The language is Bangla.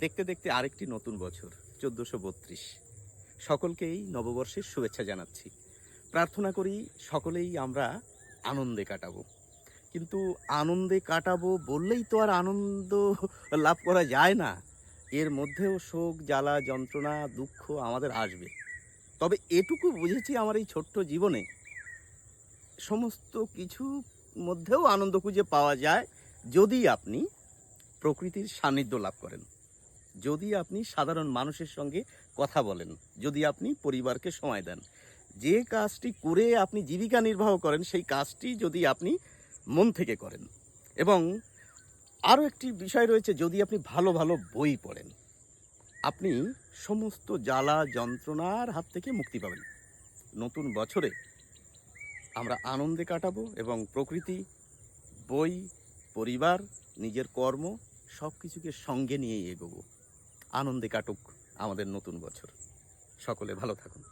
দেখতে দেখতে আরেকটি নতুন বছর, চোদ্দোশো বত্রিশ। সকলকেই নববর্ষের শুভেচ্ছা জানাচ্ছি। প্রার্থনা করি সকলেই আমরা আনন্দে কাটাবো। কিন্তু আনন্দে কাটাবো বললেই তো আর আনন্দ লাভ করা যায় না। এর মধ্যেও শোক, জ্বালা, যন্ত্রণা, দুঃখ আমাদের আসবে। তবে এটুকু বুঝেছি আমার এই ছোট্ট জীবনে, সমস্ত কিছু মধ্যেও আনন্দ খুঁজে পাওয়া যায় যদি আপনি প্রকৃতির সান্নিধ্য লাভ করেন। যদি আপনি সাধারণ মানুষের সঙ্গে কথা বলেন, যদি আপনি পরিবারকে সময় দেন, যে কাজটি করে আপনি জীবিকা নির্বাহ করেন, সেই কাজটি যদি আপনি মন থেকে করেন। এবং আরও একটি বিষয় রয়েছে, যদি আপনি ভালো ভালো বই পড়েন, আপনি সমস্ত জ্বালা, যন্ত্রণার হাত থেকে মুক্তি পাবেন। নতুন বছরে আমরা আনন্দে কাটাবো এবং প্রকৃতি, বই, পরিবার, নিজের কর্ম সব কিছুকে সঙ্গে নিয়েই এগোবো। আনন্দে কাটুক আমাদের নতুন বছর। সকলে ভালো থাকুন।